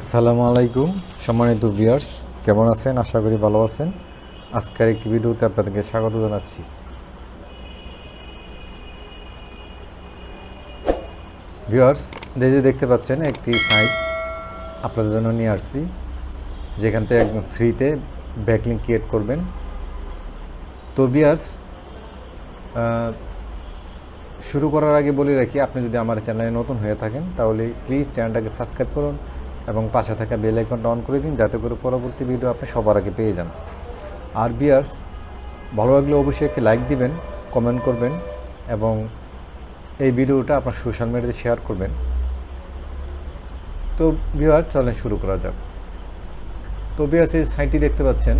আসসালামু আলাইকুম, সম্মানিত ভিউয়ার্স কেমন আছেন? আশা করি ভালো আছেন। আজকের একটি ভিডিওতে আপনাদেরকে স্বাগত জানাচ্ছি। ভিউয়ার্স যে দেখতে পাচ্ছেন, একটি সাইট আপনাদের জন্য নিয়ে আসছি। যেখান থেকে একদম ফ্রিতে ব্যাকলিং ক্রিয়েট করবেন। তো ভিউয়ার্স শুরু করার আগে বলে রাখি, আপনি যদি আমার চ্যানেলে নতুন হয়ে থাকেন, তাহলে প্লিজ চ্যানেলটাকে সাবস্ক্রাইব করুন। এবং পাশে থাকা বেল আইকনটা অন করে দিন, যাতে করে পরবর্তী ভিডিও আপনি সবার আগে পেয়ে যান। আর বিয়ার্স ভালো লাগলে অবশ্যই একটি লাইক দিবেন, কমেন্ট করবেন এবং এই ভিডিওটা আপনার সোশ্যাল মিডিয়াতে শেয়ার করবেন। তো বিয়ার চলেন শুরু করা যাক। তো বিয়ার্স এই সাইটটি দেখতে পাচ্ছেন।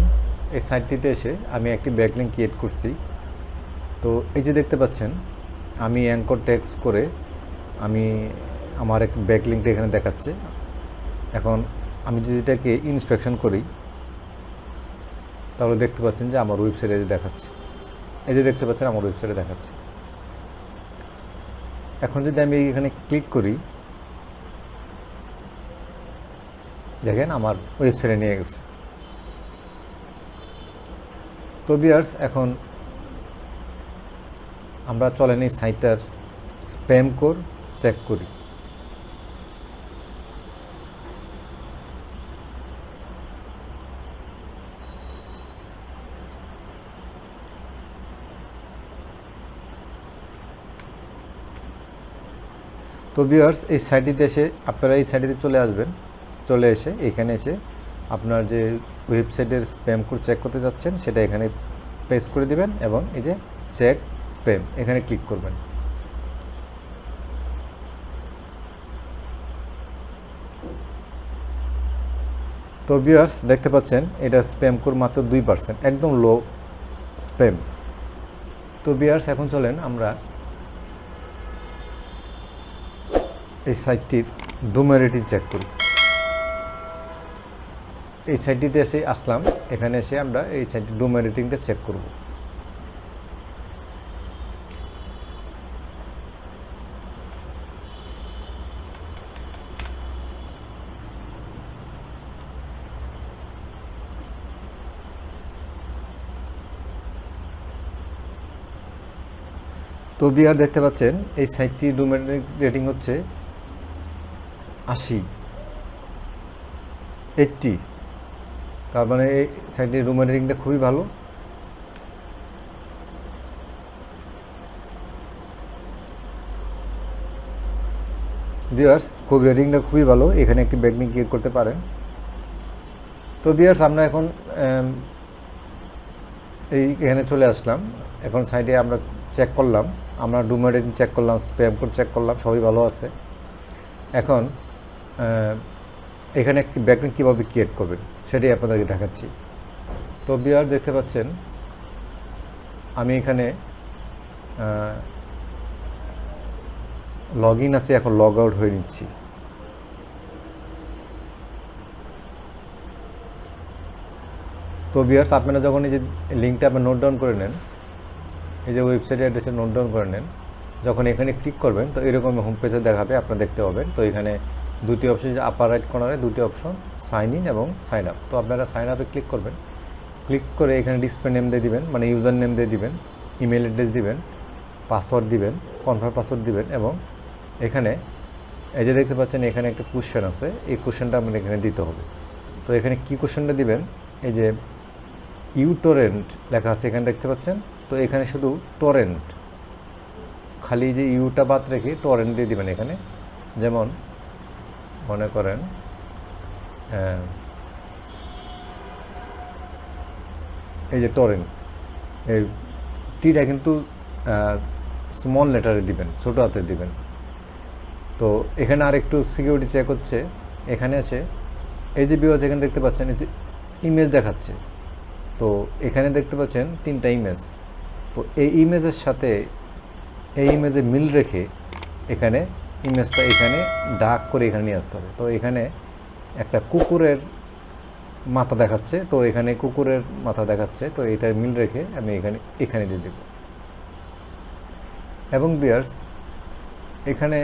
এই সাইটটিতে এসে আমি একটি ব্যাকলিং ক্রিয়েট করছি। তো এই যে দেখতে পাচ্ছেন, আমি অ্যাঙ্কর ট্যাক্স করে আমি আমার এক ব্যাকলিংটা এখানে দেখাচ্ছে। এখন আমি যদি এটাকে ইন্সপেকশন করি, তাহলে দেখতে পাচ্ছেন যে আমার ওয়েবসাইটে দেখাচ্ছে, এই যে দেখতে পাচ্ছেন আমার ওয়েবসাইটে দেখাচ্ছে। এখন যদি আমি এখানে ক্লিক করি, দেখেন আমার ওয়েবসাইটে নিয়ে গেছে। তো বিয়ার্স এখন আমরা চলেন এই সাইটটার স্প্যাম কোর চেক করি। তো ভিউয়ার্স এই সাইটটিতে এসে আপনারা এই সাইটটিতে চলে আসবেন। চলে এসে এখানে এসে আপনার যে ওয়েবসাইটের স্প্যাম কোড চেক করতে যাচ্ছেন, সেটা এখানে পেস করে দিবেন এবং এই যে চেক স্প্যাম এখানে ক্লিক করবেন। তো ভিউয়ার্স দেখতে পাচ্ছেন, এটা স্প্যাম কোড মাত্র দুই পার্সেন্ট একদম লো স্প্যাম তো ভিউয়ার্স এখন চলেন আমরা এই সাইটটির ডোমেন রেটিং চেক করি। এই সাইটটিতে এসে আসলাম, এখানে এসে আমরা এই সাইটটির ডোমেন রেটিংটা চেক করব। তো বিয়ার দেখতে পাচ্ছেন, এই সাইটটির ডোমেন রেটিং হচ্ছে আশি। এইটটি তার মানে এই সাইটটির ডোমেন রেটিংটা খুবই ভালো। বিয়ার্স খুব রেটিংটা খুবই ভালো। এখানে একটি ব্যাগনিং ক্রিয়েট করতে পারেন। তো বিয়ার্স আমরা এখন এই এখানে চলে আসলাম। এখন সাইডে আমরা চেক করলাম। আমরা ডুমার রেটিং চেক করলাম স্প্যাম কোড চেক করলাম, সবই ভালো আছে। এখন এখানে একটি ব্যাকগ্রাউন্ড কীভাবে ক্রিয়েট করবেন, সেটাই আপনাদেরকে দেখাচ্ছি। তো বিয়ার দেখতে পাচ্ছেন, আমি এখানে লগ ইন আছে, এখন লগ আউট হয়ে নিচ্ছি। তো বিয়ার্স আপনারা যখন এই যে লিঙ্কটা আপনার নোট ডাউন করে নেন, এই যে ওয়েবসাইট অ্যাড্রেসে নোট ডাউন করে নেন, যখন এখানে ক্লিক করবেন, তো এরকম হোম পেজে দেখাবে, আপনারা দেখতে পাবেন। তো এখানে দুটি অপশন যে আপার রাইট কর্নারে দুটি অপশন সাইন ইন এবং সাইন আপ তো আপনারা সাইন আপে ক্লিক করবেন। ক্লিক করে এখানে ডিসপ্লে নেম দিয়ে দিবেন মানে ইউজার নেম দিয়ে দিবেন ইমেল অ্যাড্রেস দিবেন পাসওয়ার্ড দিবেন কনফার্ম পাসওয়ার্ড দিবেন এবং এখানে এই যে দেখতে পাচ্ছেন এখানে একটা কোশ্চেন আছে, এই কোশ্চেনটা আপনার এখানে দিতে হবে। তো এখানে কী কোশ্চেনটা দিবেন? এই যে ইউটোরেন্ট লেখা আছে, এখানে দেখতে পাচ্ছেন। তো এখানে শুধু টরেন্ট খালি যে ইউটা বাদ রেখে টরেন্ট দিয়ে দিবেন এখানে। যেমন মনে করেন এই যে টরেন্ট এই টিটা কিন্তু স্মল লেটারে দিবেন, ছোট হাতে দিবেন। তো এখানে আর একটু সিকিউরিটি চেক হচ্ছে, এখানে এসে, এই যে বিওয়াজ এখানে দেখতে পাচ্ছেন, এই যে ইমেজ দেখাচ্ছে, তো এখানে দেখতে পাচ্ছেন তিনটা ইমেজ তো এই ইমেজের সাথে, এই ইমেজে মিল রেখে এখানে ইমেজটা এখানে ডাক করে এখানে নিয়ে আসতে হবে। তো এখানে একটা কুকুরের মাথা দেখাচ্ছে, তো এখানে কুকুরের মাথা দেখাচ্ছে, তো এটার মিল রেখে আমি এখানে এখানে দিয়ে দেব। এবং বিয়ার্স এখানে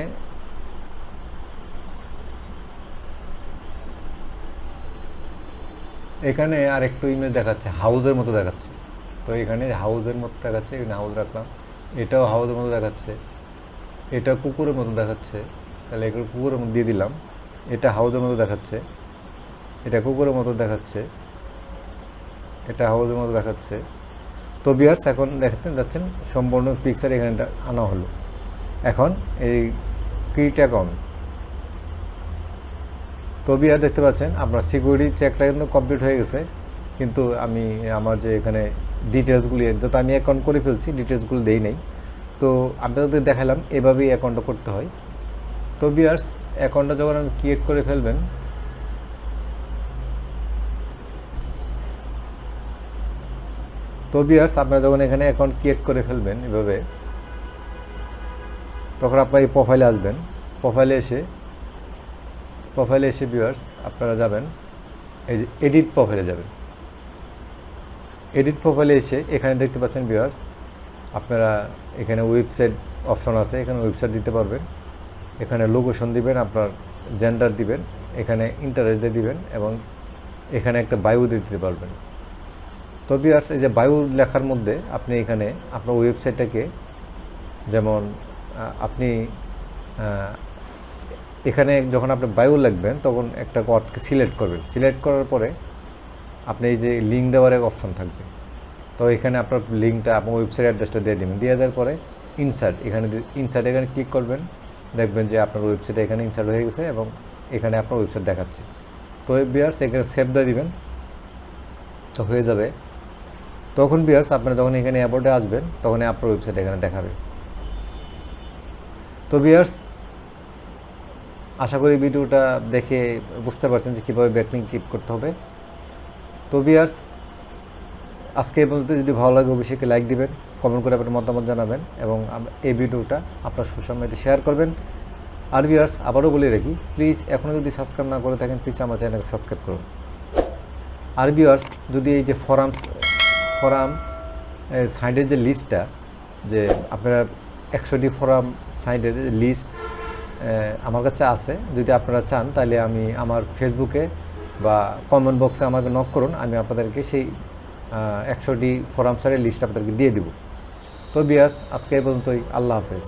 এখানে আর একটু ইমেজ দেখাচ্ছে হাউজের মতো দেখাচ্ছে। তো এখানে হাউজের মতো দেখাচ্ছে, এখানে হাউজ রাখলাম, এটাও হাউজের মতো দেখাচ্ছে। এটা কুকুরের মতো দেখাচ্ছে। তাহলে এগুলো কুকুরের মতো দিয়ে দিলাম। এটা হাউজের মতো দেখাচ্ছে। এটা কুকুরের মতো দেখাচ্ছে। এটা হাউজের মতো দেখাচ্ছে। তো বিয়ার্স এখন দেখতে যাচ্ছেন সম্পূর্ণ পিকচার এখানে আনা হলো। এখন এই অ্যাকাউন্ট তো বিয়ার দেখতে পাচ্ছেন, আপনার সিকিউরিটি চেকটা কিন্তু কমপ্লিট হয়ে গেছে। কিন্তু আমি আমার যে এখানে ডিটেলসগুলি তো আমি অ্যাকাউন্ট করে ফেলছি। ডিটেলসগুলো দেই নেই। তো আপনাদের দেখালাম, এভাবেই অ্যাকাউন্টটা করতে হয়। তো বিয়ার্স অ্যাকাউন্টটা যখন আপনি ক্রিয়েট করে ফেলবেন, তো বিয়ার্স আপনারা যখন এখানে অ্যাকাউন্ট ক্রিয়েট করে ফেলবেন এভাবে, তখন আপনার এই প্রোফাইলে আসবেন। প্রোফাইলে এসে প্রোফাইলে এসে ভিউয়ার্স আপনারা যাবেন। এই যে এডিট প্রোফাইলে যাবেন। এডিট প্রোফাইলে এসে এখানে দেখতে পাচ্ছেন ভিউয়ার্স আপনারা এখানে ওয়েবসাইট অপশন আছে, এখানে ওয়েবসাইট দিতে পারবেন। এখানে লোকেশন দিবেন, আপনার জেন্ডার দিবেন, এখানে ইন্টারেস্ট দিয়ে দিবেন এবং এখানে একটা বায়ু দিতে পারবেন। তো ভিউয়ার্স এই যে বায়ু লেখার মধ্যে আপনি এখানে আপনার ওয়েবসাইটটাকে যেমন আপনি এখানে যখন আপনি বায়ু লিখবেন, তখন একটা ওয়ার্ডকে সিলেক্ট করবেন। সিলেক্ট করার পরে আপনি এই যে লিঙ্ক দেওয়ার এক অপশন থাকবে। তো এখানে আপনার লিঙ্কটা আপনার ওয়েবসাইট অ্যাড্রেসটা দিয়ে দেবেন। দিয়ে দেওয়ার পরে ইনসার্ট এখানে ইনসার্ট এখানে ক্লিক করবেন। দেখবেন যে আপনার ওয়েবসাইট এখানে ইনসার্ট হয়ে গেছে এবং এখানে আপনার ওয়েবসাইট দেখাচ্ছে। তো বিয়ার্স এখানে সেভ দিয়ে দিবেন। তো হয়ে যাবে। তখন বিয়ার্স আপনারা যখন এখানে অ্যাপোর্টে আসবেন তখন আপনার ওয়েবসাইট এখানে দেখাবে। তো বিয়ার্স আশা করি ভিডিওটা দেখে বুঝতে পারছেন যে কীভাবে ব্যাকলিং কিপ করতে হবে। তো বিয়ার্স আজকে এই পর্যন্ত যদি ভালো লাগে অবশ্যই লাইক দিবেন কমেন্ট করে আপনার মতামত জানাবেন এবং এই ভিডিওটা আপনার মিডিয়াতে শেয়ার করবেন। আর বিয়ার্স আবারও বলে রাখি প্লিজ এখনও যদি সাবস্ক্রাইব না করে থাকেন প্লিজ আমার চ্যানেলকে সাবস্ক্রাইব করুন। আর বিয়ার্স যদি এই যে ফরাম ফরাম সাইডের যে লিস্টটা যে আপনারা একশোটি ফরাম সাইডের লিস্ট আমার কাছে আছে, যদি আপনারা চান, তাহলে আমি আমার ফেসবুকে বা কমেন্ট বক্সে আমাকে নক করুন, আমি আপনাদেরকে সেই একশোটি ফরাম সারের লিস্ট আপনাদেরকে দিয়ে দিব। তো বিয়াস আজকে এই পর্যন্তই। আল্লাহ হাফেজ।